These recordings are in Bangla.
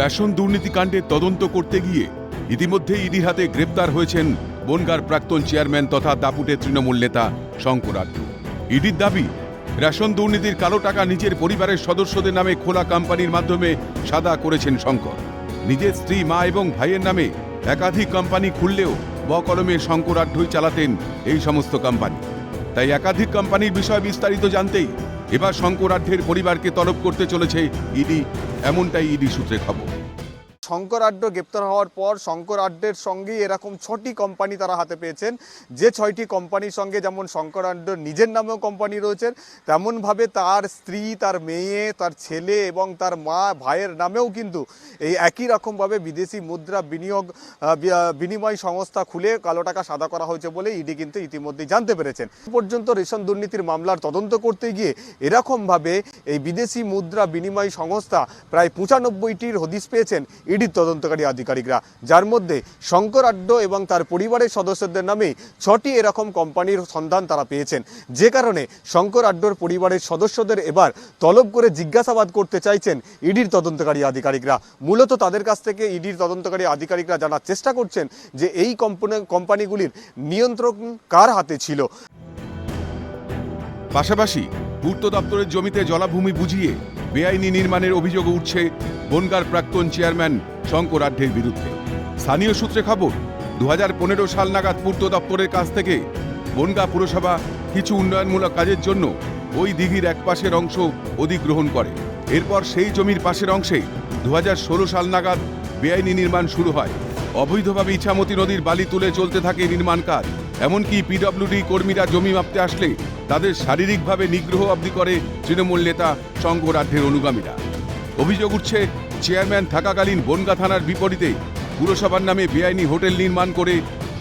রেশন দুর্নীতিকাণ্ডের তদন্ত করতে গিয়ে ইতিমধ্যে ইডির হাতে গ্রেপ্তার হয়েছেন বনগার প্রাক্তন চেয়ারম্যান তথা দাপুটে তৃণমূল নেতা শঙ্কর ইডির দাবি, রেশন দুর্নীতির কালো টাকা নিজের পরিবারের সদস্যদের নামে খোলা কোম্পানির মাধ্যমে সাদা করেছেন শঙ্কর। নিজের স্ত্রী, মা এবং ভাইয়ের নামে একাধিক কোম্পানি খুললেও বকলমে শঙ্কর আড্ডুই চালাতেন এই সমস্ত কোম্পানি। তাই একাধিক কোম্পানির বিষয় বিস্তারিত জানতেই এবার শঙ্কর আড্ডের পরিবারকে তলব করতে চলেছে ইডি। এমনটাই ইডি সূত্রে খবর। শঙ্কর আড্ড গ্রেপ্তার হওয়ার পর শঙ্কর আড্ডের সঙ্গে এরকম ছটি কোম্পানি তারা হাতে পেয়েছেন। যে ছয়টি কোম্পানির সঙ্গে যেমন শঙ্কর আড্ডর নিজের নামেও কোম্পানি রয়েছেন তেমনভাবে তার স্ত্রী, তার মেয়ে, তার ছেলে এবং তার মা, ভাইয়ের নামেও কিন্তু এই একই রকমভাবে বিদেশি মুদ্রা বিনিয়োগ বিনিময় সংস্থা খুলে কালো টাকা সাদা করা হয়েছে বলে ইডি কিন্তু ইতিমধ্যেই জানতে পেরেছেন। পর্যন্ত রেশন দুর্নীতির মামলার তদন্ত করতে গিয়ে এরকমভাবে এই বিদেশি মুদ্রা বিনিময় সংস্থা প্রায় পঁচানব্বইটির হদিস পেয়েছেন ইডির তদন্তকারী আধিকারিকরা। যার মধ্যে শঙ্কর আড্ড এবং তার পরিবারের সদস্যদের নামে ছটি এরকম কোম্পানির সন্ধান তারা পেয়েছেন। যে কারণে শঙ্কর আড্ডর পরিবারের সদস্যদের এবার তলব করে জিজ্ঞাসাবাদ করতে চাইছেন ইডির তদন্তকারী আধিকারিকরা। মূলত তাদের কাছ থেকে ইডির তদন্তকারী আধিকারিকরা জানার চেষ্টা করছেন যে এই কোম্পানি, কোম্পানিগুলির নিয়ন্ত্রণ কার হাতে ছিল। পাশাপাশি পূর্ত দপ্তরের জমিতে জলাভূমি বুঝিয়ে বেআইনি নির্মাণের অভিযোগ উঠছে বনগার প্রাক্তন চেয়ারম্যান শঙ্কর আড্ডের বিরুদ্ধে। স্থানীয় সূত্রে খবর দু হাজার পনেরো সাল নাগাদ পূর্ত দপ্তরের কাছ থেকে বনগা পুরসভা কিছু উন্নয়নমূলক কাজের জন্য ওই দিঘির এক পাশের অংশ অধিগ্রহণ করে। এরপর সেই জমির পাশের অংশে দু হাজার ষোলো সাল নাগাদ বেআইনি নির্মাণ শুরু হয়। অবৈধভাবে ইছামতি নদীর বালি তুলে চলতে থাকে নির্মাণ কাজ। এমনকি পিডব্লিউডি কর্মীরা জমি মাপতে আসলে তাদের শারীরিকভাবে নিগ্রহ অবধি করে তৃণমূল নেতা আঢ্যের অনুগামীরা। অভিযোগ উঠছে, চেয়ারম্যান থাকাকালীন বনগা থানার বিপরীতে পুরসভার নামে বেআইনি হোটেল নির্মাণ করে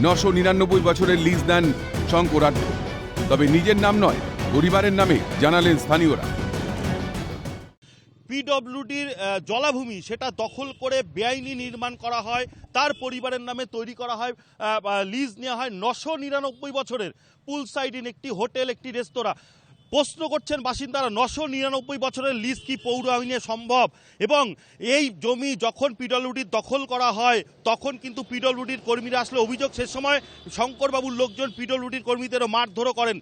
নশো নিরানব্বই বছরের লিজ দেন শঙ্কর আঢ্য তবে নিজের নাম নয়, পরিবারের নামে জানালেন স্থানীয়রা। পিডব্লিউডির জলাভূমি সেটা দখল করে বেআইনি নির্মাণ করা হয়, তার পরিবারের নামে তৈরি করা হয় লিজ নেওয়া হয় নশো নিরানব্বই বছরের। পুল সাইডিন একটি হোটেল, একটি রেস্তোরাঁ। প্রশ্ন করছেন বাসিন্দারা, নশো নিরানব্বই বছরের লিজ কি পৌর আইনে সম্ভব? এবং এই জমি যখন পিডব্লিউডির দখল করা হয়, তখন কিন্তু পিডব্লিউডির কর্মীরা আসলে অভিযোগ, সে সময় শঙ্করবাবুর লোকজন পিডব্লিউডির কর্মীদেরও মারধরও করেন।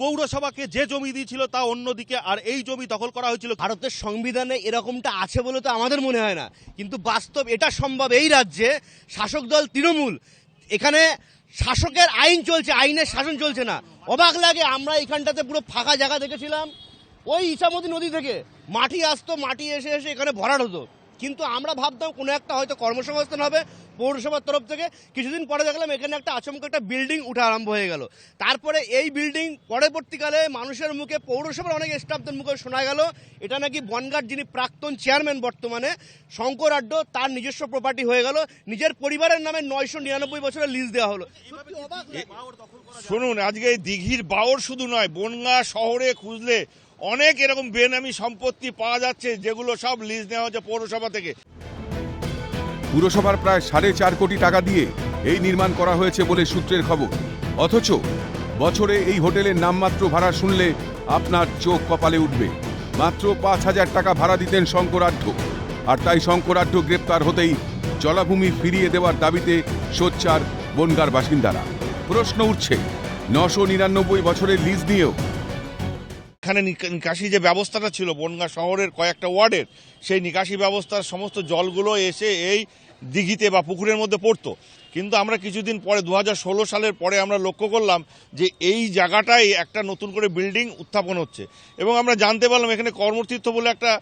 পৌরসভাকে যে জমি দিয়েছিল তা অন্যদিকে আর এই জমি দখল করা হয়েছিল। ভারতের সংবিধানে এরকমটা আছে বলে তো আমাদের মনে হয় না। কিন্তু বাস্তব এটা সম্ভব এই রাজ্যে শাসক দল তৃণমূল। এখানে শাসকের আইন চলছে, আইনের শাসন চলছে না। অবাক লাগে, আমরা এখানটাতে পুরো ফাঁকা জায়গা দেখেছিলাম। ওই ইসামতি নদী থেকে মাটি আসতো, মাটি এসে এসে এখানে ভরাট হতো। কিন্তু আমরা ভাবতাম কোনো একটা হয়তো কর্মসংস্থান হবে পৌরসভার তরফ থেকে। কিছুদিন পরে দেখলাম এখানে একটা আচমকা একটা বিল্ডিং উঠা আরম্ভ হয়ে গেল। তারপরে এই বিল্ডিং পরবর্তীকালে মানুষের মুখে পৌরসভার অনেক স্টাফদের মুখে শোনা গেল। এটা নাকি বনগার যিনি প্রাক্তন চেয়ারম্যান বর্তমানে শঙ্কর আড্ড তার নিজস্ব প্রপার্টি হয়ে গেল। নিজের পরিবারের নামে নয়শো নিরানব্বই বছরের লিজ দেওয়া হলো। শুনুন আজকে এই দিঘির বাওর শুধু নয় বনগা শহরে খুঁজলে অনেক এরকম বেনামি সম্পত্তি পাওয়া যাচ্ছে, যেগুলো সব লিজ নেওয়া হচ্ছে পৌরসভা থেকে। পুরসভার প্রায় সাড়ে চার কোটি টাকা দিয়ে এই নির্মাণ করা হয়েছে বলে সূত্রের খবর। অথচ বছরে এই হোটেলের নামমাত্র ভাড়া শুনলে আপনার চোখ কপালে উঠবে। মাত্র পাঁচ হাজার টাকা ভাড়া দিতেন শঙ্করাঢ্য আর তাই শঙ্করাঢ্য গ্রেপ্তার হতেই জলাভূমি ফিরিয়ে দেওয়ার দাবিতে সোচ্চার বনগার বাসিন্দারা। প্রশ্ন উঠছে, নশো নিরানব্বই বছরের লিজ নিয়েও এখানে নিকা- নিকাশি যে ব্যবস্থাটা ছিল, বনগা শহরের কয়েকটা ওয়ার্ডের, সেই নিকাশি ব্যবস্থার সমস্ত জলগুলো এসে এই দিঘিতে বা পুকুরের মধ্যে পড়তো। কিন্তু আমরা কিছুদিন পরে দু হাজার ষোলো সালের পরে আমরা লক্ষ্য করলাম যে এই জায়গাটাই একটা নতুন করে বিল্ডিং উত্থাপন হচ্ছে। এবং আমরা জানতে পারলাম এখানে কর্মতীর্থ বলে একটা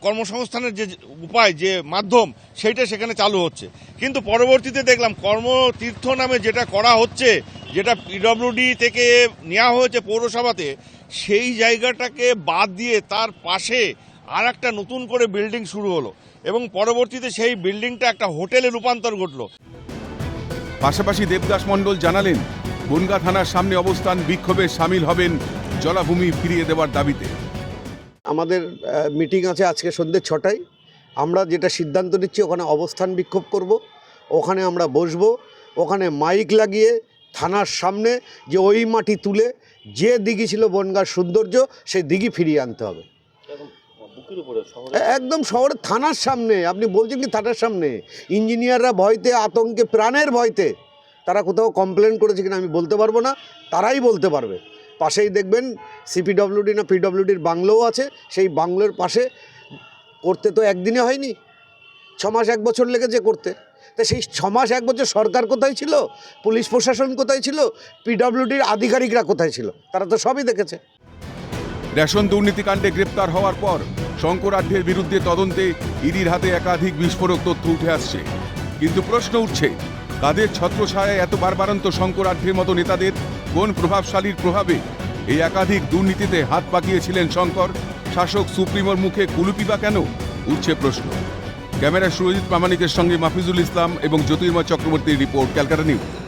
কর্মসংস্থানের যে উপায়, যে মাধ্যম, সেইটা সেখানে চালু হচ্ছে। কিন্তু পরবর্তীতে দেখলাম কর্মতীর্থ নামে যেটা করা হচ্ছে যেটা পিডব্লিউডি থেকে নেওয়া হয়েছে পৌরসভাতে সেই জায়গাটাকে বাদ দিয়ে তার পাশে আর একটা নতুন করে বিল্ডিং শুরু হলো এবং পরবর্তীতে সেই বিল্ডিংটা একটা হোটেলে রূপান্তর ঘটলো। পাশাপাশি দেবদাস মণ্ডল জানালেন বনগা থানার সামনে অবস্থান বিক্ষোভে সামিল হবেন জলাভূমি ফিরিয়ে দেওয়ার দাবিতে। আমাদের মিটিং আছে আজকে সন্ধ্যে ছটায়। আমরা যেটা সিদ্ধান্ত নিচ্ছি ওখানে অবস্থান বিক্ষোভ করব। ওখানে আমরা বসবো। ওখানে মাইক লাগিয়ে থানার সামনে যে ওই মাটি তুলে যে দিঘি ছিল বনগার সৌন্দর্য সেই দিঘি ফিরিয়ে আনতে হবে। একদম শহরের থানার সামনে। আপনি বলছেন কি থানার সামনে? ইঞ্জিনিয়াররা ভয়তে আতঙ্কে প্রাণের ভয়তে তারা কোথাও কমপ্লেন করেছে কিনা আমি বলতে পারব না তারাই বলতে পারবে। পাশেই দেখবেন সিপিডব্লিউডি না পিডব্লিউডির বাংলোও আছে সেই বাংলোর পাশে করতে তো একদিনে হয়নি ছ মাস এক বছর লেগেছে করতে। তা সেই ছ মাস এক বছর সরকার কোথায় ছিল? পুলিশ প্রশাসন কোথায় ছিল? পিডব্লিউডির আধিকারিকরা কোথায় ছিল? তারা তো সবই দেখেছে। রেশন দুর্নীতিকাণ্ডে গ্রেপ্তার হওয়ার পর শঙ্করাঢ্যের বিরুদ্ধে তদন্তে ইডির হাতে একাধিক বিস্ফোরক তথ্য উঠে আসছে। কিন্তু প্রশ্ন উঠছে, কাদের ছত্রছায়ায় এত বারবারন্ত শঙ্করাঢ্যের মতো নেতাদের কোন প্রভাবশালীর প্রভাবে এই একাধিক দুর্নীতিতে হাত পাকিয়েছিলেন শঙ্কর? শাসক সুপ্রিমোর মুখে কুলুপি বা কেন? উঠছে প্রশ্ন। ক্যামেরা সুরজিৎ প্রামাণিকের সঙ্গে মাফিজুল ইসলাম এবং জ্যোতির্ময় চক্রবর্তীর রিপোর্ট ক্যালকাটা নিউজ।